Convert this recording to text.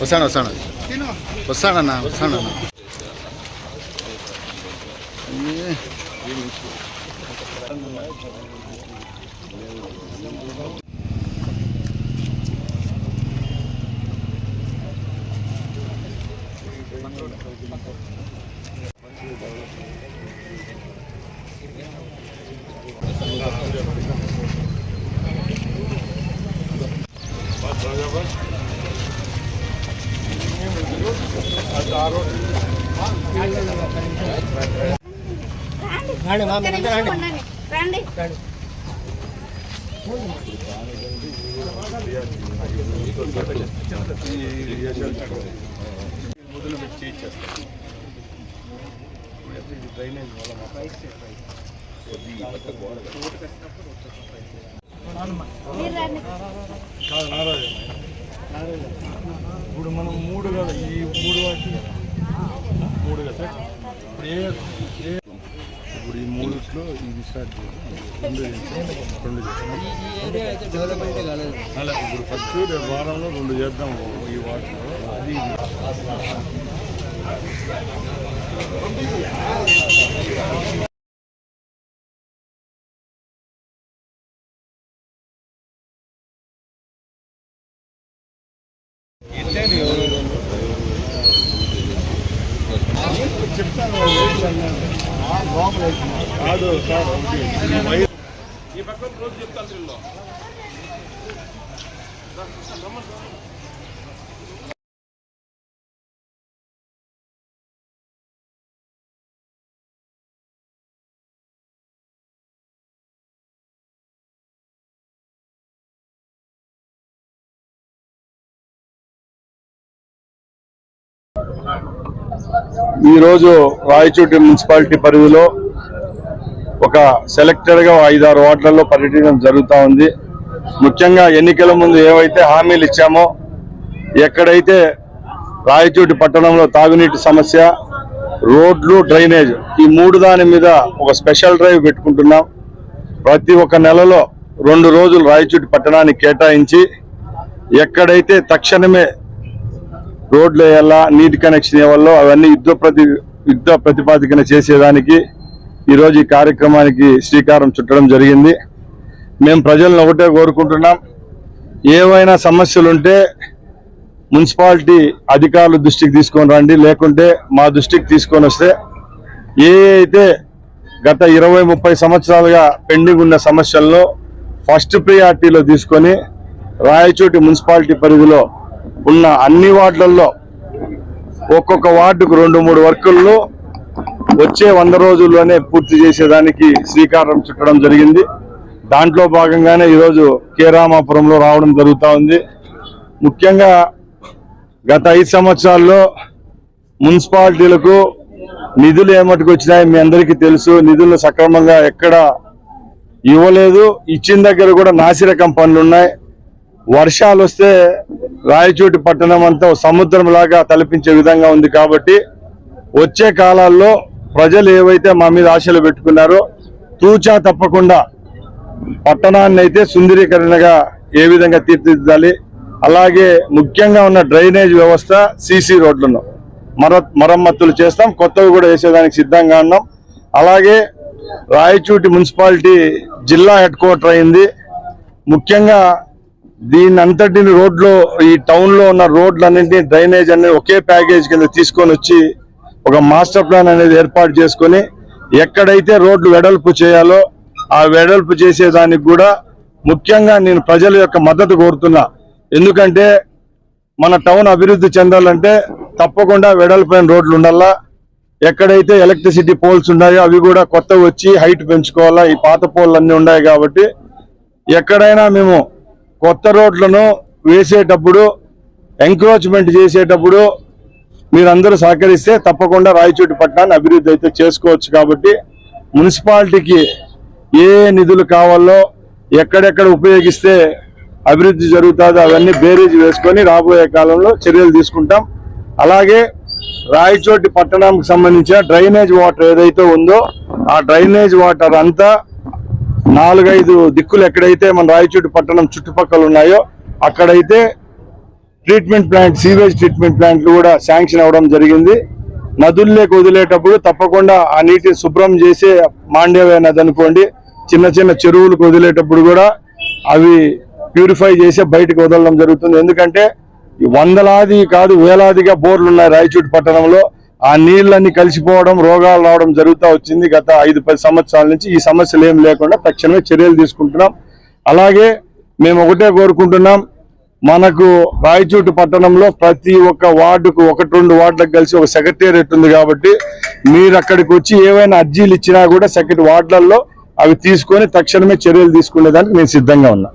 వస్తాను వస్తాను. వస్తానన్నా వస్తానన్నా. ఒక్క నిమిషం రండి మీరు రండి. కాదు నారాజు ఇప్పుడు మనం మూడు కదా ఈ మూడు వాటి మూడు కదా ఇప్పుడు ఏ మూడిట్లో ఇది స్టార్ట్ రెండు రెండు అలా ఇప్పుడు ఫస్ట్ రేపు వారంలో రెండు చేద్దాం ఈ వాటిలో అది చెప్తాను. కాదు సార్ పక్కన ఈ వై- ఈరోజు రాయచోటి మున్సిపాలిటీ పరిధిలో ఒక సెలెక్టెడ్గా ఐదారు వార్డులలో పర్యటించడం జరుగుతూ ఉంది. ముఖ్యంగా ఎన్నికల ముందు ఏవైతే హామీలు ఇచ్చామో ఎక్కడైతే రాయచోటి పట్టణంలో తాగునీటి సమస్య రోడ్లు డ్రైనేజ్ ఈ మూడు దాని మీద ఒక స్పెషల్ డ్రైవ్ పెట్టుకుంటున్నాం. ప్రతి ఒక్క నెలలో రెండు రోజులు రాయచోటి పట్టణానికి కేటాయించి ఎక్కడైతే తక్షణమే రోడ్లు వేయాలా నీటి కనెక్షన్ ఇవ్వాలో అవన్నీ యుద్ధ ప్రతి యుద్ధ ప్రతిపాదికన చేసేదానికి ఈరోజు ఈ కార్యక్రమానికి శ్రీకారం చుట్టడం జరిగింది. మేము ప్రజలను ఒకటే కోరుకుంటున్నాం. ఏవైనా సమస్యలుంటే మున్సిపాలిటీ అధికారుల దృష్టికి తీసుకొని రండి. లేకుంటే మా దృష్టికి తీసుకొని వస్తే ఏ అయితే గత ఇరవై ముప్పై సంవత్సరాలుగా పెండింగ్ ఉన్న సమస్యలను ఫస్ట్ ప్రియారిటీలో తీసుకొని రాయచోటి మున్సిపాలిటీ పరిధిలో ఉన్న అన్ని వార్డులలో ఒక్కొక్క వార్డుకు రెండు మూడు వర్కుల్లో వచ్చే వంద రోజుల్లోనే పూర్తి చేసేదానికి శ్రీకారం చుట్టడం జరిగింది. దాంట్లో భాగంగానే ఈరోజు కేరామాపురంలో రావడం జరుగుతూ ఉంది. ముఖ్యంగా గత ఐదు సంవత్సరాల్లో మున్సిపాలిటీలకు నిధులు ఏమట్టుకు వచ్చినాయి మీ అందరికీ తెలుసు. నిధులు సక్రమంగా ఎక్కడ ఇవ్వలేదు. ఇచ్చిన దగ్గర కూడా నాసిరకం పనులు ఉన్నాయి వర్షాలు వస్తే రాయచోటి పట్టణం అంతా సముద్రంలాగా సముద్రం లాగా తలపించే విధంగా ఉంది కాబట్టి వచ్చే కాలాల్లో ప్రజలు ఏవైతే మా మీద ఆశలు పెట్టుకున్నారో తూచా తప్పకుండా పట్టణాన్ని అయితే సుందరీకరణగా ఏ విధంగా తీర్చిదిద్దాలి. అలాగే ముఖ్యంగా ఉన్న డ్రైనేజ్ వ్యవస్థ సీసీ రోడ్లను మర మరమ్మతులు చేస్తాం. కొత్తవి కూడా వేసేదానికి సిద్ధంగా ఉన్నాం. అలాగే రాయచూటి మున్సిపాలిటీ జిల్లా హెడ్ క్వార్టర్ అయింది. ముఖ్యంగా దీని అంతటిని రోడ్లో ఈ టౌన్లో ఉన్న రోడ్లన్నింటినీ డ్రైనేజ్ అనేది ఒకే ప్యాకేజ్ కింద తీసుకొని వచ్చి ఒక మాస్టర్ ప్లాన్ అనేది ఏర్పాటు చేసుకొని ఎక్కడైతే రోడ్లు వెడల్పు చేయాలో ఆ వెడల్పు చేసేదానికి కూడా ముఖ్యంగా నేను ప్రజల యొక్క మద్దతు కోరుతున్నా. ఎందుకంటే మన టౌన్ అభివృద్ధి చెందాలంటే తప్పకుండా వెడల్పైన రోడ్లు ఉండాలా ఎక్కడైతే ఎలక్ట్రిసిటీ పోల్స్ ఉన్నాయో అవి కూడా కొత్త వచ్చి హైట్ పెంచుకోవాలా ఈ పాత పోల్ అన్నీ ఉన్నాయి కాబట్టి ఎక్కడైనా మేము కొత్త రోడ్లను వేసేటప్పుడు ఎంక్రోచ్మెంట్ చేసేటప్పుడు మీరందరూ సహకరిస్తే తప్పకుండా రాయచోటి పట్టణాన్ని అభివృద్ధి అయితే చేసుకోవచ్చు కాబట్టి మున్సిపాలిటీకి ఏ నిధులు కావాలో ఎక్కడెక్కడ ఉపయోగిస్తే అభివృద్ధి జరుగుతుందో అవన్నీ బేరీజ్ వేసుకొని రాబోయే కాలంలో చర్యలు తీసుకుంటాం. అలాగే రాయచోటి పట్టణానికి సంబంధించిన డ్రైనేజ్ వాటర్ ఏదైతే ఉందో ఆ డ్రైనేజ్ వాటర్ అంతా నాలుగైదు దిక్కులు ఎక్కడైతే మన రాయచూటి పట్టణం చుట్టుపక్కల ఉన్నాయో అక్కడైతే ట్రీట్మెంట్ ప్లాంట్ సీవేజ్ ట్రీట్మెంట్ ప్లాంట్లు కూడా శాంక్షన్ అవ్వడం జరిగింది. నదుల్లోకి వదిలేటప్పుడు తప్పకుండా ఆ నీటిని శుభ్రం చేసే మాండవ్య నది అనుకోండి చిన్న చిన్న చెరువులకు వదిలేటప్పుడు కూడా అవి ప్యూరిఫై చేసి బయటకు వదలడం జరుగుతుంది. ఎందుకంటే వందలాది కాదు వేలాదిగా బోర్లు ఉన్నాయి రాయచూటి పట్టణంలో. ఆ నీళ్ళన్నీ కలిసిపోవడం రోగాలు రావడం జరుగుతూ వచ్చింది గత ఐదు పది సంవత్సరాల నుంచి. ఈ సమస్యలు ఏం లేకుండా తక్షణమే చర్యలు తీసుకుంటున్నాం. అలాగే మేము ఒకటే కోరుకుంటున్నాం మనకు రాయచోటి పట్టణంలో ప్రతి ఒక్క వార్డుకు ఒకటి రెండు వార్డులకు కలిసి ఒక సెక్రటేరియట్ ఉంది కాబట్టి మీరు అక్కడికి వచ్చి ఏవైనా అర్జీలు ఇచ్చినా కూడా సెక్రటరీ వార్డులలో అవి తీసుకొని తక్షణమే చర్యలు తీసుకునేదానికి నేను సిద్ధంగా ఉన్నా.